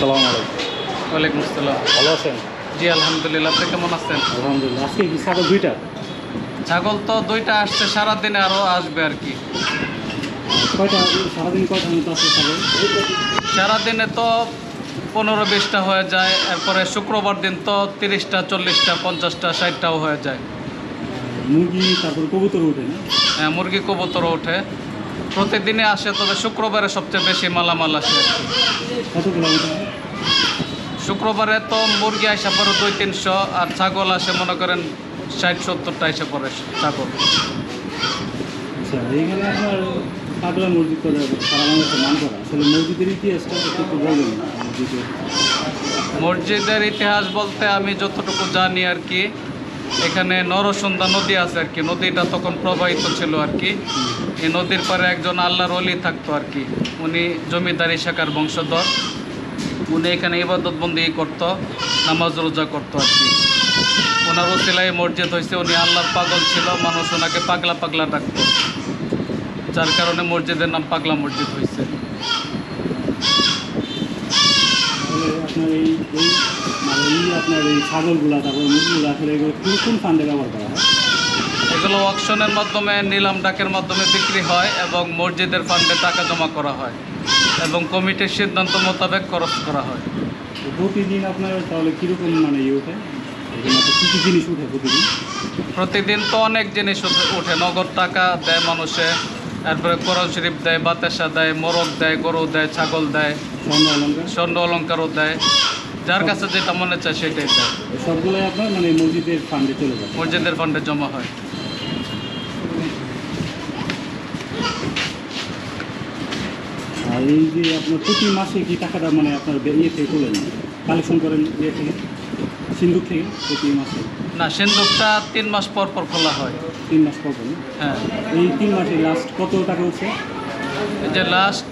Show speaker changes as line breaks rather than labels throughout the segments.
সালাম আলাইকুম।
ওয়ালাইকুম আসসালাম।
ভালো আছেন?
জি আলহামদুলিল্লাহ। আপনি কেমন আছেন?
আলহামদুলিল্লাহ। আজকে কি ছাগল দুইটা?
ছাগল তো দুইটা আসছে সারাদিনে আরও আসবে আর কি।
কয়টা সারাদিন কয়টা মতো আছে ছাগল?
সারাদিনে তো পনেরো বিশটা হয়ে যায় এরপরে শুক্রবার দিন তো তিরিশটা চল্লিশটা পঞ্চাশটা ষাটটাও হয়ে যায়।
মুরগি তারপর কবুতর ওঠে না?
হ্যাঁ, মুরগি কবুতর ওঠে। প্রতিদিনে আসে তবে শুক্রবারে সবচেয়ে বেশি মালামাল আসে। শুক্রবারে তো মুরগি আসে পড়ে দুই তিনশো আর ছাগল আসে মনে করেন ষাট সত্তরটা এসে পড়ে ছাগল।
আচ্ছা এইখানে আপনার পাগলা মসজিদ করে সারা বাংলাদেশে নাম করা। আসলে মসজিদের ইতিহাসটা একটু একটু বলবেন মসজিদের
মসজিদের ইতিহাস বলতে আমি যতটুকু জানি আর কি এখানে নরসুন্দা নদী আছে আর কি। নদীটা তখন প্রবাহিত ছিল আর কি। এই নদীর পারে একজন আল্লাহর অলি থাকতো আর কি। উনি জমিদারি শাখার বংশধর। উনি এখানে ইবাদত বন্দি করতো, নামাজ রোজা করতো আর কি। ওনার ওসিলাই মসজিদ হয়েছে উনি আল্লাহর পাগল ছিল, মানুষ ওনাকে পাগলা পাগলা ডাকতো। যার কারণে মসজিদের নাম পাগলা মসজিদ হয়েছে
আপনার এই ছাগলগুলা তারপর মুরগিগুলো আসলে এগুলো কোন কোন ফান্ডে ব্যবহার করা হয়?
এগুলো অকশনের মাধ্যমে নিলাম ডাকের মাধ্যমে বিক্রি হয় এবং মসজিদের ফান্ডে টাকা জমা করা হয় এবং কমিটির সিদ্ধান্ত মোতাবেক খরচ করা হয়।
প্রতিদিন আপনার তাহলে কীরকম মানে ইয়ে ওঠে? কী কী জিনিস উঠে প্রতিদিন?
প্রতিদিন তো অনেক জিনিস উঠে- ওঠে। নগদ টাকা দেয় মানুষে তারপরে কোরআন শরীফ দেয় বাতাসা দেয় মোরগ দেয় গরু দেয় ছাগল দেয়
স্বর্ণ অলঙ্কার?
স্বর্ণ অলঙ্কারও দেয়। যার কাছে যেটা মনে চায় সেটাই দেয়।
সবগুলোই আপনার মানে মসজিদের ফান্ডে চলে যায়
মসজিদের ফান্ডে জমা হয়।
আর এই যে আপনার প্রতি মাসে কি টাকাটা মানে আপনার ইয়ে থেকে তোলেন? কালেকশন করেন ইয়ে থেকে? সিন্ধুক থেকে প্রতি মাসে?
না সিন্ধুকটা তিন মাস পর পর খোলা হয়।
তিন মাস পর পর
হ্যাঁ।
এই তিন মাসে লাস্ট কত টাকা হচ্ছে
এই যে লাস্ট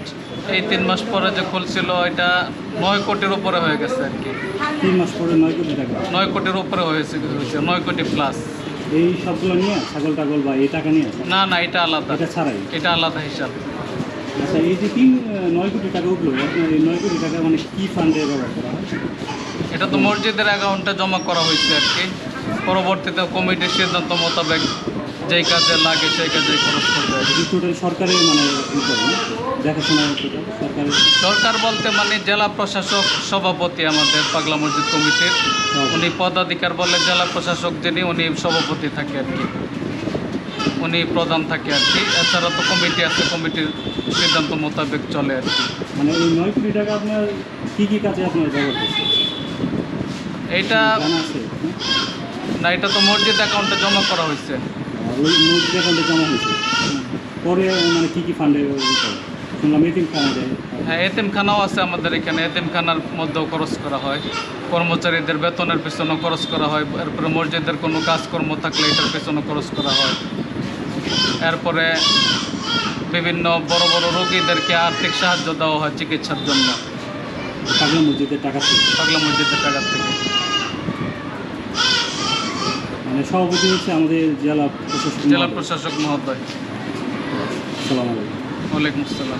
এই তিন মাস পরে যে খুলছিল এটা নয় কোটির উপরে হয়ে গেছে আর কি।
তিন মাস পরে নয় কোটি টাকা।
নয় কোটির উপরে হয়েছে হয়েছে নয় কোটি প্লাস
এই সবগুলো নিয়ে ছাগল টাগল বা এই টাকা নিয়ে?
না না এটা আলাদা।
এটা ছাড়াই?
এটা আলাদা হিসাব।
আচ্ছা এই যে তিন নয় কোটি টাকা উঠল আপনার এই নয় কোটি টাকা মানে কি ফান্ডে ব্যবহার করা
এটা তো মসজিদের অ্যাকাউন্টে জমা করা হয়েছে আর কি। পরবর্তীতে কমিটির সিদ্ধান্ত মোতাবেক যেই কাজে লাগে সেই কাজে খরচ করবে
টোটাল সরকারের মানে? দেখাশোনা সরকারের?
সরকার বলতে মানে জেলা প্রশাসক সভাপতি আমাদের পাগলা মসজিদ কমিটির। উনি পদাধিকার বলে জেলা প্রশাসক যিনি উনি সভাপতি থাকে আর কি। উনি প্রধান থাকে আর কি। এছাড়া তো কমিটি আছে কমিটির সিদ্ধান্ত মোতাবেক চলে আর কি।
মানে এই নয় কোটি টাকা আপনার কি কি কাজে আপনার ব্যবহার করছে?
এইটা? না এটা তো মসজিদ অ্যাকাউন্টে জমা করা হয়েছে।
ওই মসজিদ অ্যাকাউন্টে জমা হয়েছে। পরে মানে কি কি ফান্ডে শুনলাম এতিম খাওয়া
হ্যাঁ এতিমখানাও আছে আমাদের এখানে। এতিমখানার মধ্যেও খরচ করা হয়। কর্মচারীদের বেতনের পেছনে খরচ করা হয়। এরপরে মসজিদের কোনো কাজকর্ম থাকলে এটার পেছনে খরচ করা হয়। এরপরে বিভিন্ন বড় বড় রোগীদেরকে আর্থিক সাহায্য দেওয়া হয় চিকিৎসার জন্য।
পাগলা মসজিদের টাকা থেকে।
পাগলা মসজিদের টাকা থেকে।
মানে সভাপতি হচ্ছে আমাদের জেলা প্রশাসক
জেলা প্রশাসক মহোদয়।
সালাম আলাইকুম।
ওয়ালাইকুম আসসালাম।